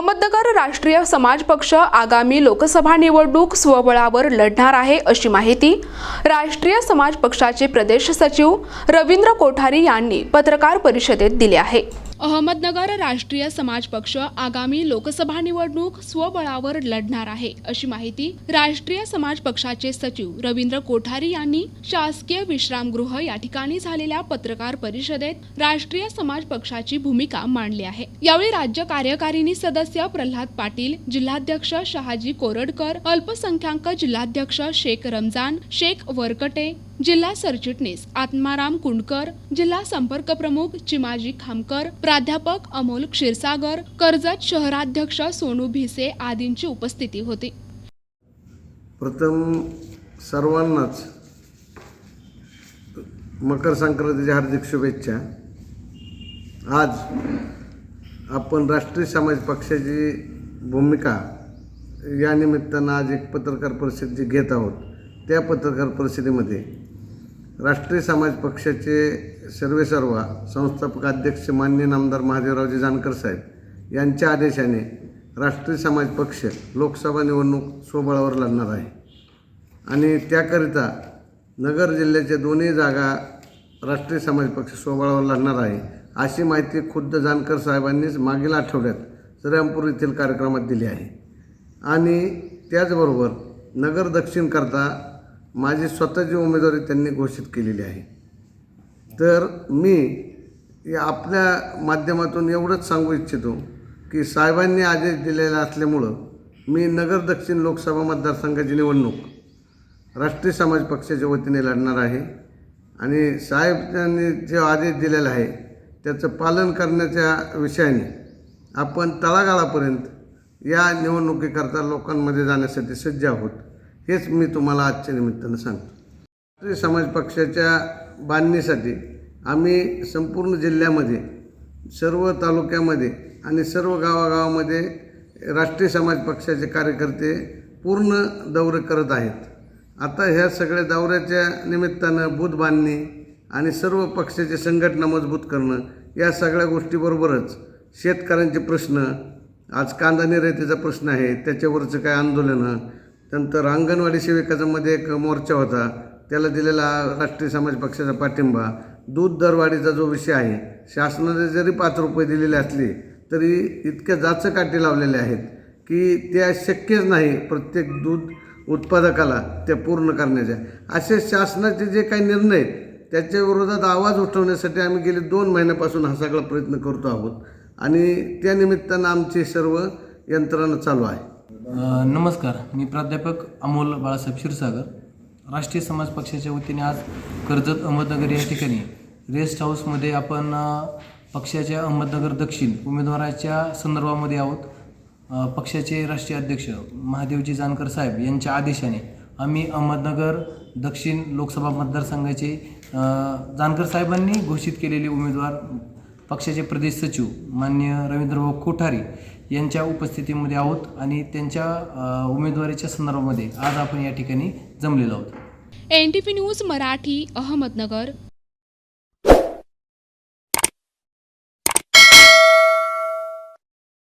अहमदनगर राष्ट्रीय समाज पक्ष आगामी लोकसभा निवडणूक स्वबळावर लढणार आहे अशी माहिती राष्ट्रीय समाज पक्षाचे प्रदेश सचिव रवींद्र कोठारी यांनी पत्रकार परिषदेत दिली आहे. अहमदनगर राष्ट्रीय समाज पक्ष आगामी लोकसभा निवडणूक स्वबळावर लढणार आहे अशी माहिती राष्ट्रीय समाज पक्षाचे सचिव रवींद्र कोठारी यांनी शासकीय विश्रामगृह या ठिकाणी झालेल्या पत्रकार परिषदेत राष्ट्रीय समाज पक्षाची भूमिका मांडली आहे. यावेळी राज्य कार्यकारिणी सदस्य प्रल्हाद पाटील जिल्हाध्यक्ष शहाजी कोरडकर अल्पसंख्याक जिल्हाध्यक्ष शेख रमजान शेख वरकटे जिल्हा सरचिटणीस आत्माराम कुंडकर जिल्हा संपर्क प्रमुख चिमाजी खामकर प्राध्यापक अमोल क्षीरसागर कर्जत शहराध्यक्ष सोनू भिसे आदींची उपस्थिती होती. प्रथम सर्वांनाच मकर संक्रांतीच्या हार्दिक शुभेच्छा. आज आपण राष्ट्रीय समाज पक्षाची भूमिका या निमित्तानं आज एक पत्रकार परिषद जी घेत आहोत त्या पत्रकार परिषदेमध्ये राष्ट्रीय समाज पक्षाचे सर्वेसर्वा संस्थापक अध्यक्ष मान्य नामदार महादेवरावजी जानकर साहेब यांच्या आदेशाने राष्ट्रीय समाज पक्ष लोकसभा निवडणूक स्वबळावर लढणार आहे. आणि त्याकरिता नगर जिल्ह्याच्या दोन्ही जागा राष्ट्रीय समाज पक्ष स्वबळावर लढणार आहे अशी माहिती खुद्द जानकर साहेबांनीच मागील आठवड्यात श्रीरामपूर येथील कार्यक्रमात दिली आहे. आणि त्याचबरोबर नगर दक्षिणकरता माझी स्वतःची उमेदवारी त्यांनी घोषित केलेली आहे. तर मी या आपल्या माध्यमातून एवढंच सांगू इच्छितो की साहेबांनी आदेश दिलेला असल्यामुळं मी नगर दक्षिण लोकसभा मतदारसंघाची निवडणूक राष्ट्रीय समाज पक्षाच्या वतीने लढणार आहे. आणि साहेबांनी जे आदेश दिलेला आहे त्याचं पालन करण्याच्या विषयाने आपण तळागाळापर्यंत या निवडणुकीकरता लोकांमध्ये जाण्यासाठी सज्ज आहोत. हेच मी तुम्हाला आजच्या निमित्तानं सांगतो. राष्ट्रीय समाज पक्षाच्या बांधणीसाठी आम्ही संपूर्ण जिल्ह्यामध्ये सर्व तालुक्यामध्ये आणि सर्व गावागावामध्ये राष्ट्रीय समाज पक्षाचे कार्यकर्ते पूर्ण दौरे करत आहेत. आता ह्या सगळ्या दौऱ्याच्या निमित्तानं बूथ बांधणी आणि सर्व पक्षाचे संघटना मजबूत करणं या सगळ्या गोष्टीबरोबरच शेतकऱ्यांचे प्रश्न आज कांदा निर्यातीचा प्रश्न आहे त्याच्यावरचं काय आंदोलनं नंतर अंगणवाडी सेविकाचा मध्ये एक मोर्चा होता. त्याला दिलेला राष्ट्रीय समाज पक्षाचा पाठिंबा. दूध दरवाढीचा जो विषय आहे शासनाने जरी पाच रुपये दिलेले असले तरी इतक्या जाचकाठी लावलेल्या आहेत की त्या शक्यच नाही प्रत्येक दूध उत्पादकाला त्या पूर्ण करण्याच्या. असे शासनाचे जे काही निर्णय आहेत त्याच्या विरोधात आवाज उठवण्यासाठी आम्ही गेले दोन महिन्यापासून हा सगळा प्रयत्न करतो आहोत. आणि त्यानिमित्तानं आमची सर्व यंत्रणा चालू आहे. नमस्कार. मी प्राध्यापक अमोल बाळासाहेब क्षीरसागर. राष्ट्रीय समाज पक्षाच्या वतीने आज कर्जत अहमदनगर या ठिकाणी रेस्ट हाऊसमध्ये आपण पक्षाच्या अहमदनगर दक्षिण उमेदवाराच्या संदर्भामध्ये आहोत. पक्षाचे राष्ट्रीय अध्यक्ष महादेवजी जानकर साहेब यांच्या आदेशाने आम्ही अहमदनगर दक्षिण लोकसभा मतदारसंघाचे जानकर साहेबांनी घोषित केलेले उमेदवार पक्षाचे प्रदेश सचिव मान्य रवींद्रभाऊ कोठारी यांच्या उपस्थितीमध्ये आहोत आणि त्यांच्या उमेदवारीच्या संदर्भामध्ये आज आपण या ठिकाणी जमलेलो आहोत. N T P news Marathi Ahmednagar.